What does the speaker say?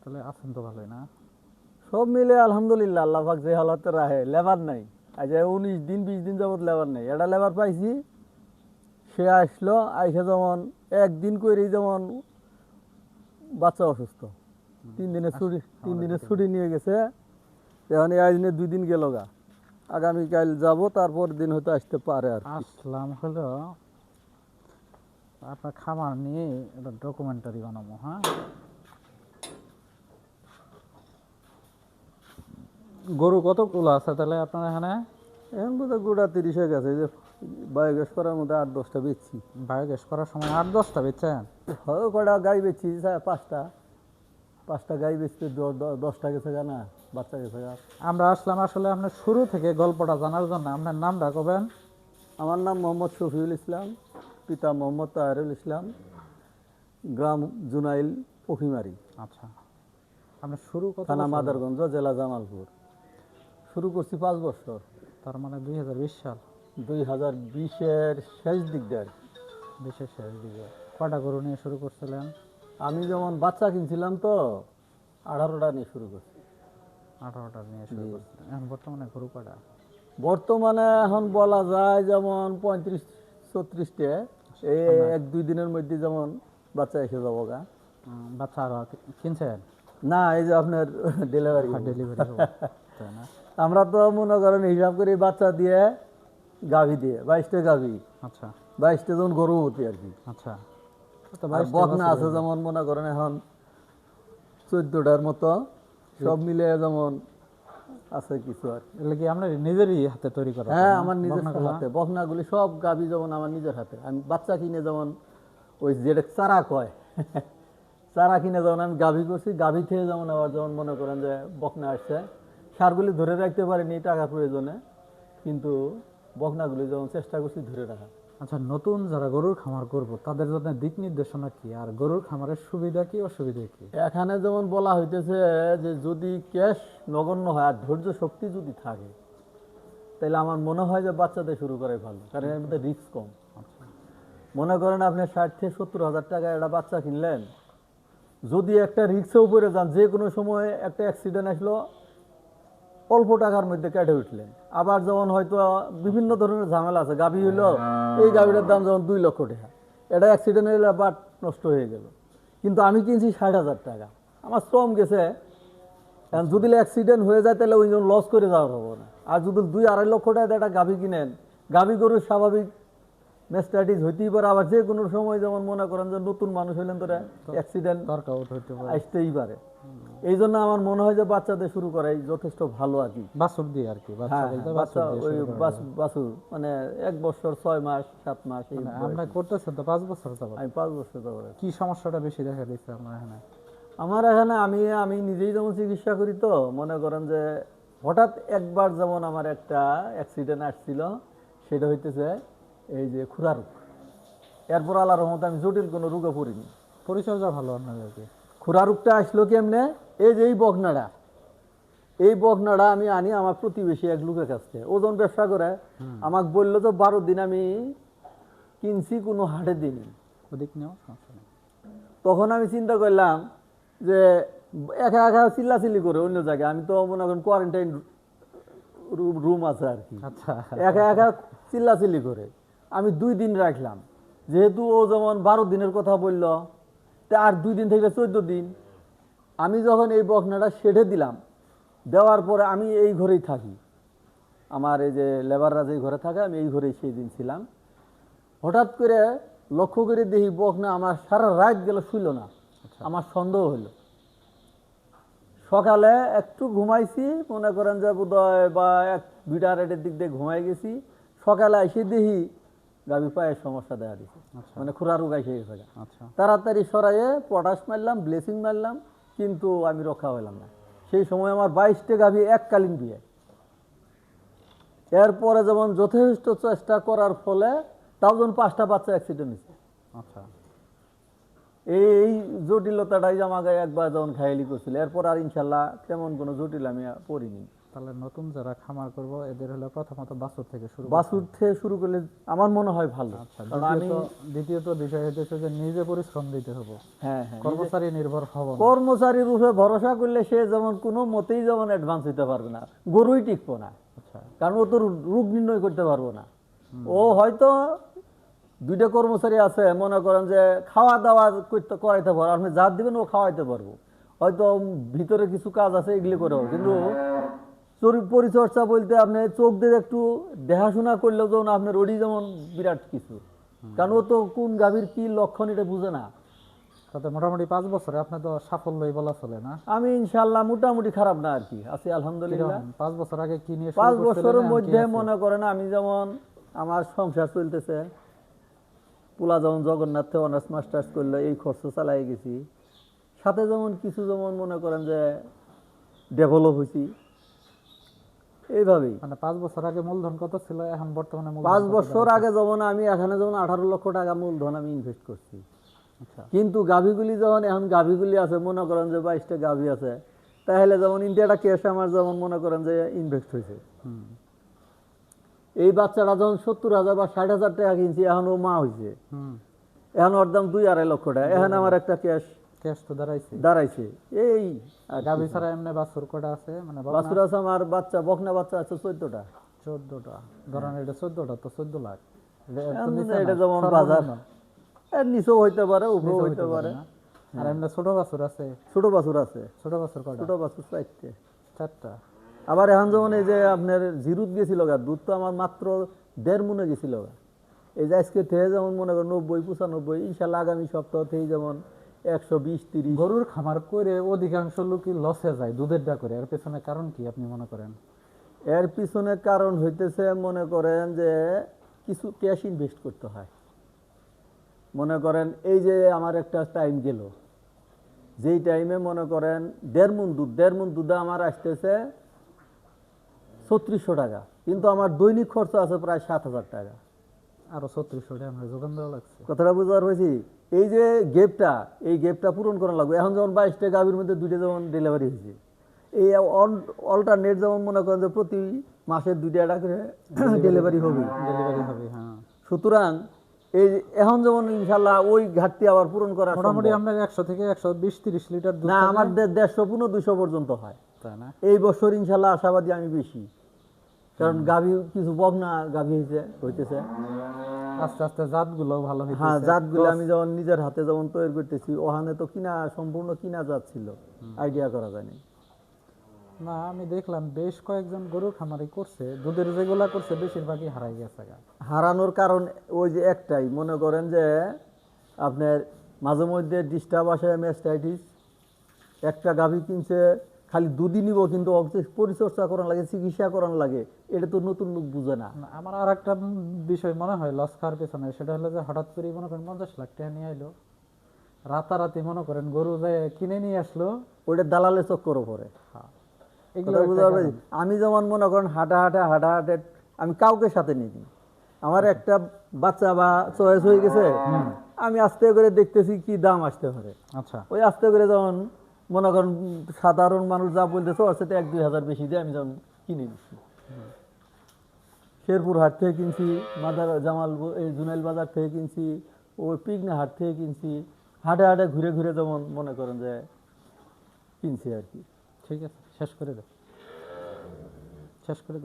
তাহলে আছেন তো ভালোই না? সব মিলে আলহামদুলিল্লাহ আল্লাহ পাক যে হালাতে রাহে লেবার নাই। আজ উনিশ দিন বিশ দিন যাবত লেবার নাই। এটা লেবার পাইছি সে আসলো আইসে যেমন একদিন করেই যেমন বাচ্চা অসুস্থ। তিন দিনের ছুটি তিন দিনের ছুটি নিয়ে গেছে। এখন এই দিনে দুই দিন গেল গা। আগামীকাল যাব তারপর দিন হয়তো আসতে পারে আর আসলাম হলো আপনার খামার নিয়ে একটা ডকুমেন্টারি বানাবো হ্যাঁ? গরু কতগুলো আছে তাহলে আপনার এখানে? এখন বোধহয় গোটা তিরিশ হয়ে গেছে যে বায়োগ্যাস করার মধ্যে আট দশটা বেচছি। বায়োগ্যাস করার সময় আট দশটা বেচছেন? হয় কটা গাই বেচছি স্যার পাঁচটা। পাঁচটা গাই বেচতে দশটা গেছে না বাচ্চা গেছে আমরা আসলাম আসলে আপনার শুরু থেকে গল্পটা জানার জন্য। আপনার নাম কবেন? আমার নাম মোহাম্মদ শফিউল ইসলাম পিতা মোহাম্মদ তাহারুল ইসলাম গ্রাম জুনাইল পখিমারি। আচ্ছা। আপনার শুরু থানা মাদারগঞ্জ জেলা জামালপুর। শুরু করছি পাঁচ বছর। তার মানে দুই হাজার বিশ সাল। দুই হাজার বিশের শেষ দিক দিয়ে। বিশের শেষ দিকে কটা গরু নিয়ে শুরু করছিলেন? আমি যেমন বাচ্চা কিনছিলাম তো আঠারোটা নিয়ে শুরু করছি। আঠারোটা নিয়ে শুরু করছিলেন। এখন বর্তমানে গরু কটা বর্তমানে এখন বলা যায় যেমন পঁয়ত্রিশ ছত্রিশটে। এই এক দুই দিনের মধ্যে যেমন বাচ্চা এসে যাব গা। বাচ্চা আরও কিনছেন? না এই যে আপনার ডেলিভারি ডেলিভারি তাই না? আমরা তো মনে করেন হিসাব করি বাচ্চা দিয়ে গাভী দিয়ে বাইশটা গাভী। আচ্ছা। বাইশটা যেমন গর্ভবতী আর কি। আচ্ছা। বকনা আছে যেমন মনে করেন এখন চোদ্দটার মতো সব মিলে যেমন আছে কিছু আর কি। এগুলো কি আপনার নিজেরই হাতে তৈরি করা হ্যাঁ আমার নিজের হাতে বকনাগুলি সব গাভী যেমন আমার নিজের হাতে। আমি বাচ্চা কিনে যেমন ওই যেটা চারা কয় চারা কিনে যেমন আমি গাভী করছি গাভী থেকে যেমন আবার যেমন মনে করেন যে বকনা আসছে। সারগুলি ধরে রাখতে পারিনি টাকা প্রয়োজনে কিন্তু বকনাগুলি যেমন চেষ্টা করছি ধরে রাখা। আচ্ছা নতুন যারা গরুর খামার করব তাদের জন্য দিক নির্দেশনা কি? আর গরুর খামারের সুবিধা কি অসুবিধা কি? এখানে যেমন বলা হইতেছে যে যদি ক্যাশ নগণ্য হয় আর ধৈর্য শক্তি যদি থাকে তাহলে আমার মনে হয় যে বাচ্চাদের শুরু করাই ভালো কারণ এর মধ্যে রিস্ক কম। আচ্ছা। মনে করেন আপনি ষাট থেকে সত্তর হাজার টাকা একটা বাচ্চা কিনলেন যদি একটা রিক্সেও পড়ে যান যে কোনো সময় একটা অ্যাক্সিডেন্ট আসলো অল্প টাকার মধ্যে কেটে উঠলেন। আবার যেমন হয়তো বিভিন্ন ধরনের ঝামেলা আছে গাভী হইল এই গাভীটার দাম যেমন দুই লক্ষ টাকা। এটা অ্যাক্সিডেন্ট হইলে বাট নষ্ট হয়ে গেল। কিন্তু আমি কিনছি ষাট হাজার টাকা। আমার শ্রম গেছে। যদি অ্যাক্সিডেন্ট হয়ে যায় তাহলে ওই জন্য লস করে যাওয়ার হব না। আর যদি দুই আড়াই লক্ষ টাকা একটা গাভী কিনেন গাভী গরুর স্বাভাবিক মেস্টাইটিস হইতেই পারে। আবার যে কোনো সময় যেমন মনে করেন যে নতুন মানুষ হইলেন তোরা অ্যাক্সিডেন্ট দরকার আসতেই পারে। এই জন্য আমার মনে হয় যে বাচ্চাদের শুরু করাই যথেষ্ট ভালো আর কি। বাছুর দিয়ে আর কি বাচ্চা হ্যাঁ হ্যাঁ, ওই বাছুর মানে এক বছর ছয় মাস সাত মাস আমরা করতেছেন তো পাঁচ বছর যাবত আমি পাঁচ বছর করে কি সমস্যাটা বেশি দেখা দিচ্ছে আপনার এখানে? আমার এখানে আমি আমি নিজেই যেমন চিকিৎসা করি তো মনে করেন যে হঠাৎ একবার যেমন আমার একটা অ্যাক্সিডেন্ট আসছিল সেটা হইতেছে এই যে খুরা রোগ। এরপর আল্লাহ রহমতে আমি জটিল কোনো রোগে পড়িনি। পরিচর্যা ভালো আপনাদেরকে খুরা রোগটা আসলো কেমনে? এই যে এই বকনাটা এই বকনাটা আমি আনি আমার প্রতিবেশী এক লোকের কাছ থেকে। ওজন ব্যবসা করে আমাকে বলল তো বারো দিন আমি কিনছি কোনো হাটে দিনই ওদিক নেও তখন আমি চিন্তা করলাম যে একা একা চিল্লাচিল্লি করে অন্য জায়গায়। আমি তো মনে করেন কোয়ারেন্টাইন রুম আছে আর কি। আচ্ছা। একা একা চিল্লাচিল্লি করে। আমি দুই দিন রাখলাম। যেহেতু ও যেমন বারো দিনের কথা বলল তা আর দুই দিন থেকে চোদ্দ দিন। আমি যখন এই বকনাটা সেটে দিলাম দেওয়ার পরে আমি এই ঘরেই থাকি। আমার এই যে লেবাররা যে ঘরে থাকে আমি এই ঘরেই সেই দিন ছিলাম। হঠাৎ করে লক্ষ্য করে দেখি বকনা আমার সারা রাত গেল শুইল না। আমার সন্দেহ হলো সকালে একটু ঘুমাইছি মনে করেন যে বোধহয় বা এক দুইটা আড়াইটের দিক দিয়ে ঘুমাই গেছি। সকালে এসে দেখি গাভী পায়ের সমস্যা দেখা দিছে। আচ্ছা। মানে খুরা রোগ এসে গেছে। আচ্ছা। তাড়াতাড়ি সরাইয়ে পটাশ মারলাম ব্লেসিং মারলাম। কিন্তু আমি রক্ষা হইলাম না। সেই সময় আমার বাইশটা গাভী এককালীন বিয়ে। এরপরে যেমন যথেষ্ট চেষ্টা করার ফলে তাও যেন পাঁচটা বাচ্চা অ্যাক্সিডেন্ট হয়েছে। আচ্ছা। এই জটিলতাটাই যে আমাকে একবার যখন খাইলি করছিল এরপর আর ইনশাল্লাহ তেমন কোনো জটিল আমি পড়িনি। তাহলে নতুন যারা খামার করব এদের হলো প্রথমত বাছুর থেকে শুরু বাছুর থেকে শুরু করলে আমার মনে হয় ভালো। আচ্ছা কারণ আমি দ্বিতীয়ত বিষয় হচ্ছে যে নিজে পরিশ্রম দিতে হবে। হ্যাঁ হ্যাঁ কর্মচারী নির্ভর হব কর্মচারীর উপরে ভরসা করলে সে যেমন কোনো মতেই যেমন অ্যাডভান্স হইতে পারবে না গরুই টিকবো না। আচ্ছা। কারণ ও তো রোগ নির্ণয় করতে পারব না। ও হয়তো দুইটা কর্মচারী আছে মনে করেন যে খাওয়া দাওয়া করতে করাইতে পারব আপনি যা দিবেন ও খাওয়াইতে পারব। হয়তো ভিতরে কিছু কাজ আছে এগুলি করে কিন্তু শরীর পরিচর্যা বলতে আপনি চোখ দিয়ে একটু দেখাশোনা করলেও যেমন আপনার ওডি যেমন বিরাট কিছু। কারণ ও তো কোন গাভীর কি লক্ষণ এটা বুঝে না। তাতে মোটামুটি পাঁচ বছরে আপনি তো সাফল্যই বলা চলে না? আমি ইনশাল্লাহ মোটামুটি খারাপ না আর কি আছি আলহামদুলিল্লাহ। পাঁচ বছর আগে কি নিয়ে পাঁচ বছরের মধ্যে মনে করেন আমি যেমন আমার সংসার চলতেছে পোলা যেমন জগন্নাথ অনার্স মাস্টার্স করল এই খরচ চালাই গেছি। সাথে যেমন কিছু যেমন মনে করেন যে ডেভেলপ হয়েছি এইভাবেই। মানে পাঁচ বছর আগে মূলধন কত ছিল? এখন বর্তমানে পাঁচ বছর আগে যেমন আমি এখানে যেমন আঠারো লক্ষ টাকা মূলধন আমি ইনভেস্ট করছি। আচ্ছা। কিন্তু গাভীগুলি যখন এখন গাভীগুলি আছে মনে করেন যে বাইশটা গাভী আছে তাহলে যেমন ইন্ডিয়াটা ক্যাশ আমার যেমন মনে করেন যে ইনভেস্ট হয়েছে। হুম। এই বাচ্চাটা যখন সত্তর হাজার বা ষাট হাজার টাকা কিনছি এখন ও মা হয়েছে এখন ওর দাম দুই আড়াই লক্ষ টাকা। এখন আমার একটা ক্যাশ ক্যাশ তো দাঁড়াইছে। দাঁড়াইছে। এই গাভী ছাড়া এমনি বাছুর কটা আছে? মানে বাছুর আছে আমার বাচ্চা বকনা বাচ্চা আছে চোদ্দটা। চোদ্দটা। ধরেন এটা চোদ্দটা তো চোদ্দ লাখ। এটা যেমন বাজার। এর নিচেও হইতে পারে উপরেও হইতে হইতে পারে আর এমনি ছোট বাছুর আছে? ছোট বাছুর আছে। ছোট বাছুর কটা ছোট বাছুর চারটে। চারটা। আবার এখন যেমন এই যে আপনার জিরুত গেছিল গা দুধ তো আমার মাত্র দেড় মনে গেছিল গা। এই যে আজকে থেকে যেমন মনে করেন নব্বই পঁচানব্বই ইনশাল্লাহ আগামী সপ্তাহ থেকে যেমন একশো বিশ তিরিশ। গরুর খামার করে অধিকাংশ লোকই লসে যায় দুধের ডা করে। এর পেছনে কারণ কি আপনি মনে করেন? এর পিছনে কারণ হইতেছে মনে করেন যে কিছু ক্যাশ ইনভেস্ট করতে হয়। মনে করেন এই যে আমার একটা টাইম গেল। যেই টাইমে মনে করেন দেড় মন দুধ দেড় মন দুধে আমার আসতেছে ছত্রিশশো টাকা। কিন্তু আমার দৈনিক খরচ আছে প্রায় সাত হাজার টাকা। আরও ছত্রিশশো টাকা যোগান দেওয়া লাগছে। কথাটা বুঝতে হয়েছি এই যে গেপটা এই গেপটা পূরণ করা লাগবে। এখন যেমন বাইশটা গাভীর মধ্যে দুইটা যেমন ডেলিভারি হয়েছে। এই অল্টারনেট যেমন মনে করেন যে প্রতি মাসের দুইটা একটা করে ডেলিভারি হবে। ডেলিভারি হবে হ্যাঁ। সুতরাং এই এখন যেমন ইনশাল্লাহ ওই ঘাটতি আবার পূরণ করা মোটামুটি। আমরা একশো থেকে একশো বিশ তিরিশ লিটার না আমার দেড়শো পনেরো দুশো পর্যন্ত হয়। তাই না? এই বছর ইনশাল্লাহ আশাবাদী আমি বেশি। কারণ গাভী কিছু বগনা গাভী হয়েছে হইতেছে। আস্তে আস্তে জাতগুলো ভালো হইতেছে। হ্যাঁ জাতগুলো আমি যেমন নিজের হাতে যেমন তৈরি করতেছি ওখানে তো কিনা সম্পূর্ণ কিনা জাত ছিল। আইডিয়া করা যায়নি। না আমি দেখলাম বেশ কয়েকজন গরু খামারি করছে দুধের যেগুলা করছে বেশিরভাগই হারাই গেছে হারানোর কারণ ওই যে একটাই মনে করেন যে আপনার মাঝে মধ্যে ডিস্টার্ব আসে ম্যাস্টাইটিস একটা গাভী কিনছে খালি দুদিন নিব কিন্তু পরিচর্যা করার লাগে চিকিৎসা করার লাগে এটা তো নতুন লোক বুঝে না আমার আর একটা বিষয় মনে হয় লস খাওয়ার পেছনে সেটা হলো যে হঠাৎ করে মনে করেন পঞ্চাশ লাখ টাকা নিয়ে আইলো রাতারাতি মনে করেন গরু যায় কিনে নিয়ে আসলো ওইটা দালালে চক্কর পরে হ্যাঁ। এগুলো। আমি যেমন মনে করেন হাঁটা হাঁটা হাঁটা হাঁটে আমি কাউকে সাথে নিই। আমার একটা বাচ্চা বা চয়েস হয়ে গেছে আমি আস্তে করে দেখতেছি কি দাম আসতে পারে আচ্ছা ওই আস্তে করে যখন মনে করেন সাধারণ মানুষ যা বলতেছে, ওর সাথে এক, দুই হাজার বেশি দিয়ে আমি যখন কিনে নিচ্ছি শেরপুর হাট থেকে কিনছি, মাদার জামাল, এই জুনাইল বাজার থেকে কিনছি, ও পিকনিক হাট থেকে কিনছি, হাটে হাটে ঘুরে ঘুরে যেমন মনে করেন যে কিনছি আর কি। ঠিক আছে, শেষ করে দেখ শেষ করে